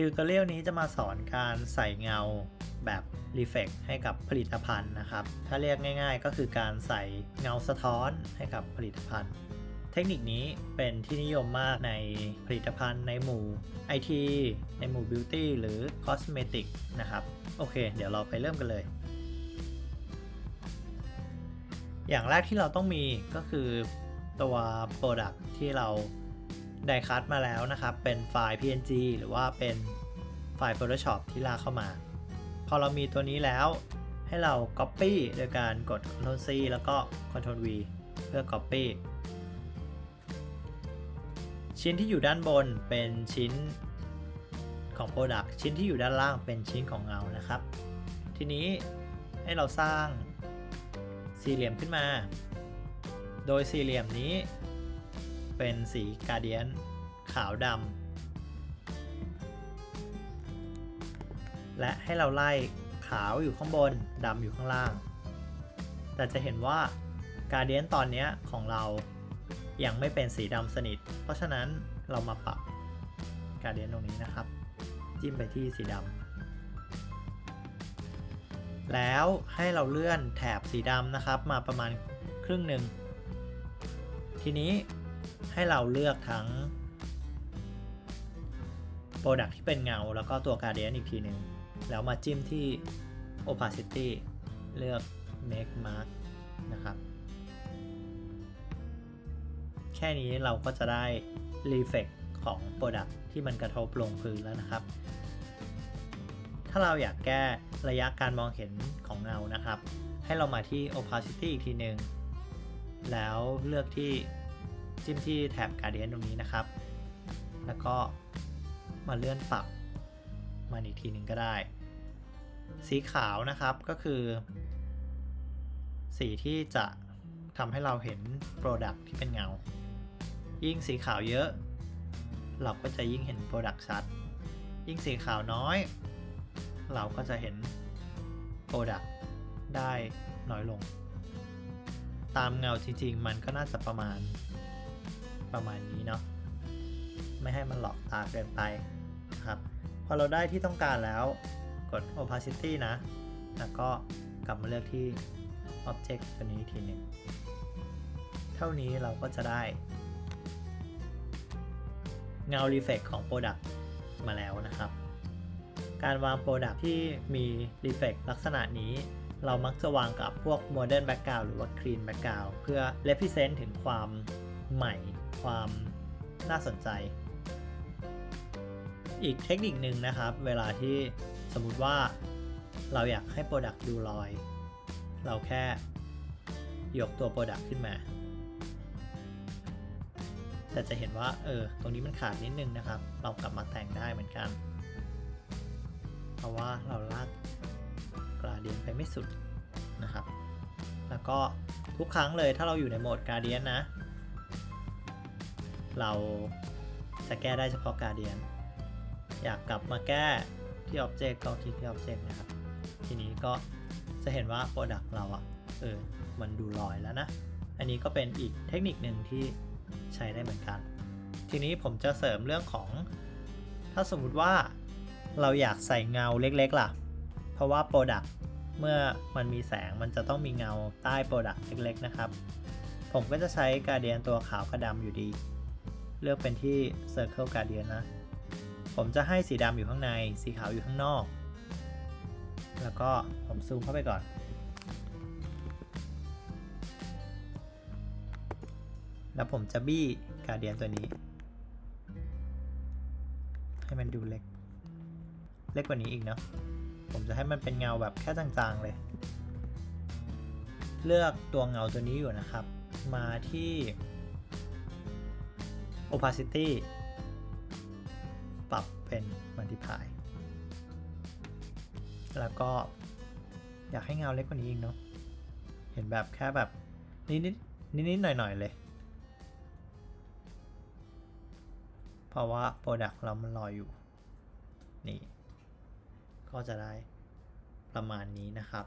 ติวเตอร์เรียลนี้จะมาสอนการใส่เงาแบบรีเฟกให้กับผลิตภัณฑ์นะครับ ถ้าเรียกง่าย ๆ ก็คือการใส่เงาสะท้อนให้กับผลิตภัณฑ์ เทคนิคนี้เป็นที่นิยมมากในผลิตภัณฑ์ในหมู่ IT ในหมู่ Beauty หรือ Cosmetic นะครับ โอเค เดี๋ยวเราไปเริ่มกันเลย อย่างแรกที่เราต้องมีก็คือตัว Product ที่เรา ได้คัดมาแล้วนะครับ เป็นไฟล์ PNG หรือว่าเป็นไฟล์ Photoshop ที่ลากเข้ามา พอเรามีตัวนี้แล้วให้เรา Copy โดยการกด Ctrl C แล้วก็ Ctrl V เพื่อ Copy ชิ้นที่อยู่ด้านบนเป็นชิ้นของ Product ชิ้นที่อยู่ด้านล่างเป็นชิ้นของเงานะครับ ทีนี้ให้เราสร้างสี่เหลี่ยมขึ้นมา โดยสี่เหลี่ยมนี้ เป็นสีกาเดียนขาวดำและให้เราไล่ขาวอยู่ข้างบนดำอยู่ข้างล่าง แต่จะเห็นว่ากาเดียนตอนนี้ของเรายังไม่เป็นสีดำสนิท เพราะฉะนั้นเรามาปรับกาเดียนตรงนี้นะครับ จิ้มไปที่สีดำแล้วให้เราเลื่อนแถบสีดำนะครับ มาประมาณครึ่งหนึ่งทีนี้ ให้เราเลือกทั้ง Product ที่เป็นเงา แล้วก็ตัว Guardian อีกทีหนึ่งแล้วมาจิ้มที่ Opacity เลือก Make Mark นะครับ แค่นี้เราก็จะได้ Reflect ของ Product ที่มันกระทบลงพื้นแล้วนะครับ ถ้าเราอยากแก้ระยะการมองเห็นของเงานะครับ ให้เรามาที่ opacity อีกทีหนึ่งแล้วเลือกที่ จิ้มที่แถบ gradient ตรงนี้นะครับ แล้วก็มาเลื่อนปรับมันอีกทีหนึ่งก็ได้ สีขาวนะครับก็คือ สีที่จะทำให้เราเห็น Product ที่เป็นเงา ยิ่งสีขาวเยอะ เราก็จะยิ่งเห็น Product ชัด ยิ่งสีขาวน้อย เราก็จะเห็น Product ได้น้อยลง ตามเงาจริงๆ มันก็น่าจะประมาณ ประมาณนี้เนาะไม่ให้มันหลอกตาเกินไปนะครับพอเราได้ที่ต้องการแล้วกด opacity นะ แล้วก็กลับมาเลือกที่ object ตัวนี้อีกทีหนึ่งเท่านี้เราก็จะได้ เงา reflect ของ Product มาแล้วนะครับ การวาง Product ที่มี Reflect ลักษณะนี้ เรามักจะวางกับพวก Modern Background หรือว่า Clean Background เพื่อ represent ถึงความใหม่ ความน่าสนใจ อีกเทคนิคหนึ่งนะครับ เวลาที่สมมุติว่าเราอยากให้ Product ดูลอย เราแค่ยกตัว Product ขึ้นมา แต่จะเห็นว่าเออตรงนี้มันขาดนิดนึงนะครับ เรากลับมาแต่งได้เหมือนกัน เพราะว่าเราลากกราเดียนไปไม่สุดนะครับ แล้วก็ทุกครั้งเลยถ้าเราอยู่ในโหมดกราเดียนนะ เราจะแก้ได้เฉพาะกราเดียน อยากกลับมาแก้ที่ Object ก็คลิกที่ Object นะครับ ทีนี้ก็จะเห็นว่า Product เราอะเออมันดูลอยแล้วนะ อันนี้ก็เป็นอีกเทคนิคหนึ่งที่ใช้ได้เหมือนกัน ทีนี้ผมจะเสริมเรื่องของ ถ้าสมมุติว่าเราอยากใส่เงาเล็กๆล่ะ เพราะว่า Product เมื่อมันมีแสงมันจะต้องมีเงาใต้ Product เล็กๆนะครับ ผมก็จะใช้ Guardian ตัวขาวกับดำอยู่ดี เลือกเป็นที่ Circle Guardian นะ ผมจะให้สีดำอยู่ข้างใน สีขาวอยู่ข้างนอก แล้วก็ผมซูมเข้าไปก่อน แล้วผมจะบี้กาเดียนตัวนี้ ให้มันดูเล็ก เล็กกว่านี้อีกเนาะ ผมจะให้มันเป็นเงาแบบแค่จางๆเลย เลือกตัวเงาตัวนี้อยู่นะครับ มาที่ opacity ปรับเป็น multiply แล้วก็อยากให้เงาเล็กกว่านี้อีกเนาะ เห็นแบบแค่แบบนิดๆนิดๆหน่อยๆเลย เพราะว่า Product เรามันลอยอยู่ นี่ ก็จะได้ประมาณนี้นะครับ